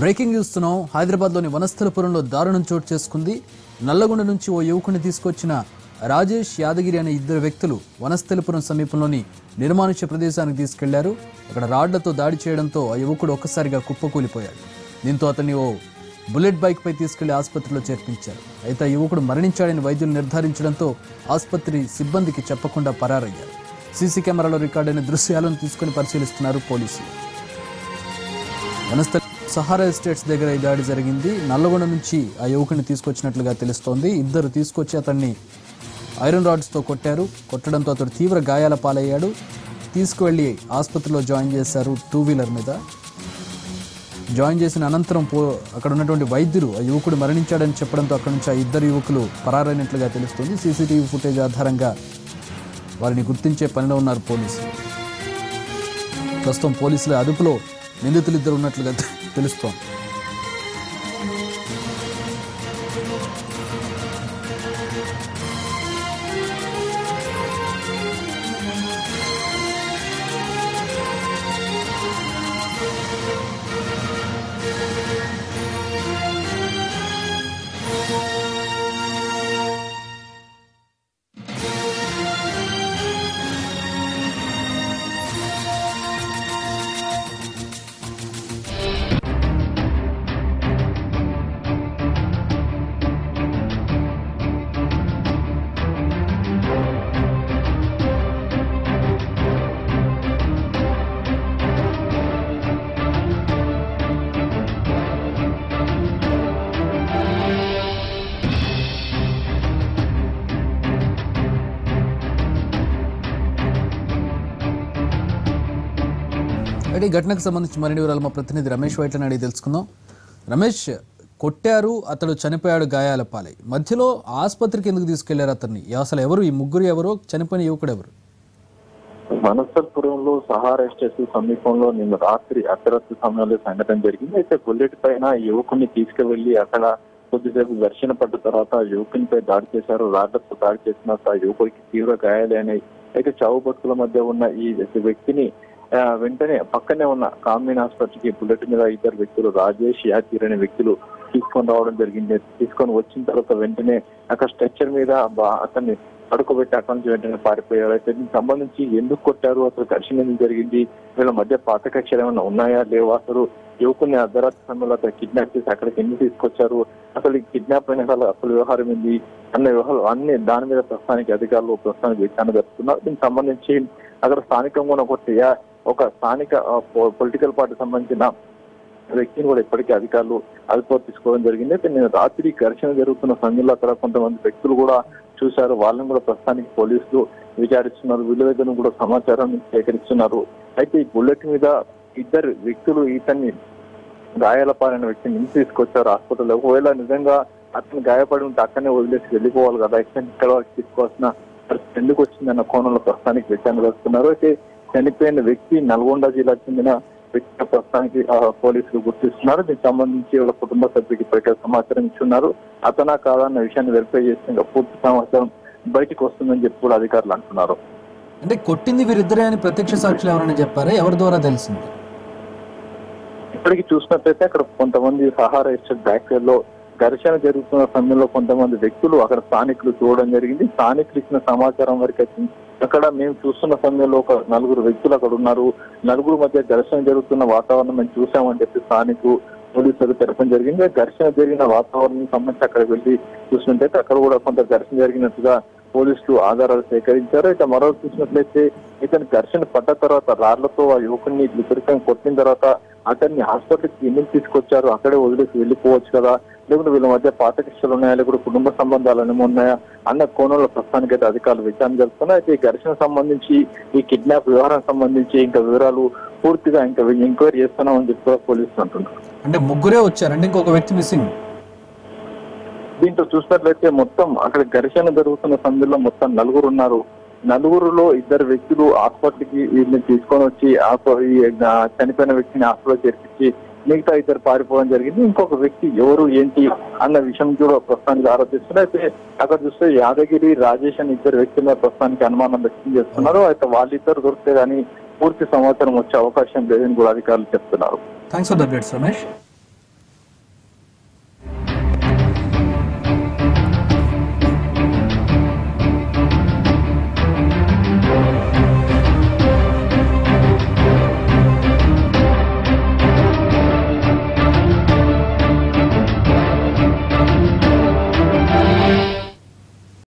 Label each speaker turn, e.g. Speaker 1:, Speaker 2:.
Speaker 1: Breaking చూస్తున్నాం హైదరాబాద్లోని వనస్థలపురంలో దారుణం చోటు చేసుకుంది. నల్లగొండ నుంచి ఓ యువకుని తీసుకొచ్చిన రాజేష్ యాదగిరి అనే ఇద్దరు వ్యక్తులు వనస్థలపురం సమీపంలోని నిర్మానుష్య ప్రదేశానికి తీసుకెళ్ళారు. అక్కడ రాడ్లతో దాడి చేయడంతో ఆ యువకుడు ఒక్కసారిగా కుప్పకూలిపోయాడు. దీంతో అతన్ని ఓ బుల్లెట్ బైక్పై తీసుకెళ్ళి ఆసుపత్రిలో చేర్పించారు. అయితే ఆ యువకుడు మరణించాడని వైద్యులు నిర్ధారించడంతో ఆసుపత్రి సిబ్బందికి చెప్పకుండా పరారయ్యారు. సీసీ కెమెరాలో రికార్డైన దృశ్యాలను తీసుకుని పరిశీలిస్తున్నారు పోలీసులు. వనస్థల సహారా ఎస్టేట్స్ దగ్గర ఈ దాడి జరిగింది. నల్లగొండ నుంచి ఆ యువకుని తీసుకొచ్చినట్లుగా తెలుస్తోంది. ఇద్దరు తీసుకొచ్చి అతన్ని ఐరన్ రాడ్స్తో కొట్టారు. కొట్టడంతో అతడు తీవ్ర గాయాల పాలయ్యాడు. తీసుకువెళ్ళి ఆసుపత్రిలో జాయిన్ చేశారు టూ వీలర్ మీద. జాయిన్ చేసిన అనంతరం పో అక్కడ ఉన్నటువంటి వైద్యులు ఆ యువకుడు మరణించాడని చెప్పడంతో అక్కడ నుంచి ఆ ఇద్దరు యువకులు పరారైనట్లుగా తెలుస్తుంది. సీసీటీవీ ఫుటేజ్ ఆధారంగా వారిని గుర్తించే పనిలో ఉన్నారు పోలీసులు. ప్రస్తుతం పోలీసుల అదుపులో నిందితులు ఇద్దరు ఉన్నట్లుగా తెలుస్తోంది. అయితే ఈ ఘటనకు సంబంధించి మరిన్ని వివరాలు మా ప్రతినిధి రమేష్ వైట్లని అడిగి తెలుసుకుందాం. రమేష్ కొట్టారు అతడు చనిపోయాడు గాయాల పాలై. మధ్యలో ఆసుపత్రికి ఎందుకు తీసుకెళ్ళారు అతన్ని? అసలు ఎవరు? ఈ ముగ్గురు ఎవరు? చనిపోయిన యువకుడు ఎవరు?
Speaker 2: మనసర్పురంలో సహారా ఎస్టేట్ సమీపంలో నిన్న రాత్రి అర్ధరాత్రి సమయంలో సంఘటన జరిగింది. అయితే బుల్లెట్ పైన యువకుని తీసుకువెళ్ళి అక్కడ కొద్దిసేపు ఘర్షణ పడ్డ తర్వాత యువకునిపై దాడి చేశారు. రాడ్లతో దాడి చేసిన యువకుడికి తీవ్ర గాయాలైనాయి. అయితే చావు బతుకుల మధ్య ఉన్న ఈ వ్యక్తిని వెంటనే పక్కనే ఉన్న కామిన్ ఆసుపత్రికి బుల్లెట్ మీద ఇద్దరు వ్యక్తులు రాజేష్ యాదగిరి అనే వ్యక్తులు తీసుకొని రావడం జరిగింది. తీసుకొని వచ్చిన తర్వాత వెంటనే అక్కడ స్ట్రక్చర్ మీద అతన్ని పడుకోబెట్టి అక్కడి నుంచి వెంటనే పారిపోయారు. అయితే దీనికి సంబంధించి ఎందుకు కొట్టారు? అసలు ఘర్షణ ఎందుకు జరిగింది? వీళ్ళ మధ్య పాత కక్షలు ఏమైనా ఉన్నాయా? లేవా? అసలు యువకుని అర్ధరాత్రి సమయంలో అతను కిడ్నాప్ చేసి అక్కడికి ఎందుకు తీసుకొచ్చారు? అసలు ఈ కిడ్నాప్ అయిన అసలు అసలు వ్యవహారం ఏంది? అన్న వ్యవహారం అన్ని దాని మీద ప్రస్తుతానికి అధికారులు ప్రస్తుతానికి విచారణ జరుపుతున్నారు. దీనికి సంబంధించి అక్కడ స్థానికంగా ఉన్న ఒక స్థానిక పొలిటికల్ పార్టీ సంబంధించిన వ్యక్తిని కూడా ఇప్పటికీ అధికారులు అదుపులో తీసుకోవడం జరిగింది. అయితే నేను రాత్రి ఘర్షణ జరుగుతున్న సమయంలో అక్కడ కొంతమంది వ్యక్తులు కూడా చూశారు. వాళ్ళని కూడా ప్రస్తుతానికి పోలీసులు విచారిస్తున్నారు. వీళ్ళ దగ్గర కూడా సమాచారం సేకరిస్తున్నారు. అయితే ఈ బుల్లెట్ మీద ఇద్దరు వ్యక్తులు ఇతన్ని గాయాలపాలైన వ్యక్తిని ఇంటి తీసుకొచ్చారు హాస్పిటల్లో ఒకవేళ నిజంగా అతను గాయపడి ఉంటే అక్కడనే వదిలేసి వెళ్ళిపోవాలి కదా. ఇక్కడ ఇక్కడ వరకు తీసుకోవాల్సిన పరిస్థితి ఎందుకు వచ్చిందన్న కోణంలో ప్రస్తుతానికి విచారణ జరుపుతున్నారు అయితే చనిపోయిన వ్యక్తి నల్గొండ జిల్లాకు చెందిన వ్యక్తి ప్రస్తుతానికి పోలీసులు గుర్తిస్తున్నారు. దీనికి సంబంధించి వాళ్ళ కుటుంబ సభ్యులకి ఇప్పటికే సమాచారం ఇచ్చున్నారు. అతనా కాదన్న విషయాన్ని వెరిఫై ఇంకా పూర్తి సమాచారం బయటకు వస్తుందని చెప్పి కూడా అధికారులు అంటున్నారు.
Speaker 1: అంటే కొట్టింది వీరిద్దరే అని ప్రత్యక్ష సాక్షులు ఎవరైనా చెప్పారా? ఎవరి ద్వారా తెలిసింది?
Speaker 2: ఇప్పటికి చూసినట్లయితే అక్కడ కొంతమంది సహారా ఎస్టేట్ బ్యాక్ సైడ్లో ఘర్షణ జరుగుతున్న సమయంలో కొంతమంది వ్యక్తులు అక్కడ స్థానికులు చూడడం జరిగింది. స్థానికులు ఇచ్చిన సమాచారం వరకు అక్కడ మేము చూస్తున్న సమయంలో ఒక నలుగురు వ్యక్తులు అక్కడ ఉన్నారు. నలుగురు మధ్య ఘర్షణ జరుగుతున్న వాతావరణం మేము చూసామని చెప్పి స్థానికు పోలీసులకు తెలపడం జరిగింది. ఘర్షణ జరిగిన వాతావరణం సంబంధించి అక్కడ వెళ్ళి చూసినట్టయితే అక్కడ కూడా కొంత ఘర్షణ జరిగినట్టుగా పోలీసులు ఆధారాలు సేకరించారు. ఇక మరో చూసినట్లయితే ఇతను ఘర్షణ పడ్డ తర్వాత రాళ్ళతో ఆ యువకుడిని విపరీతంగా కొట్టిన తర్వాత అతన్ని హాస్పిటల్కి ఎందుకు తీసుకొచ్చారు. అక్కడే వదిలేసి వెళ్ళిపోవచ్చు కదా. లేకుంటే వీళ్ళ మధ్య పాతకిష్టలు ఉన్నాయా? లేకుంటే కుటుంబ సంబంధాలు అనేవి ఉన్నాయా? అన్న కోణంలో ప్రస్తుతానికి అయితే అధికారులు విచారణ జరుపుతున్నారు. అయితే ఈ ఘర్షణ సంబంధించి ఈ కిడ్నాప్ వ్యవహారం సంబంధించి ఇంకా వివరాలు పూర్తిగా ఇంకా ఎంక్వైరీ చేస్తున్నామని చెప్పి పోలీసులు అంటున్నారు.
Speaker 1: అంటే ముగ్గురే వచ్చారండి. ఇంకొక వ్యక్తి మిస్సింగ్.
Speaker 2: దీంట్లో చూసినట్లయితే మొత్తం అక్కడ ఘర్షణ జరుగుతున్న సమయంలో మొత్తం నలుగురు ఉన్నారు నలుగురులో ఇద్దరు వ్యక్తులు హాస్పిటల్కి వీళ్ళని తీసుకొని వచ్చి చనిపోయిన వ్యక్తిని హాస్పిటల్ చేర్పించి మిగతా ఇద్దరు పారిపోవడం జరిగింది. ఇంకొక వ్యక్తి ఎవరు ఏంటి అన్న విషయం కూడా ప్రస్తుతానికి ఆరోపిస్తున్నారు అయితే అక్కడ చూస్తే యాదగిరి రాజేష్ అని ఇద్దరు వ్యక్తుల ప్రస్తుతానికి అనుమానం వ్యక్తం చేస్తున్నారు. అయితే వాళ్ళిద్దరు దొరికితే కానీ పూర్తి సమాచారం వచ్చే అవకాశం లేదని కూడా అధికారులు చెప్తున్నారు.
Speaker 1: Thanks for the updates Ramesh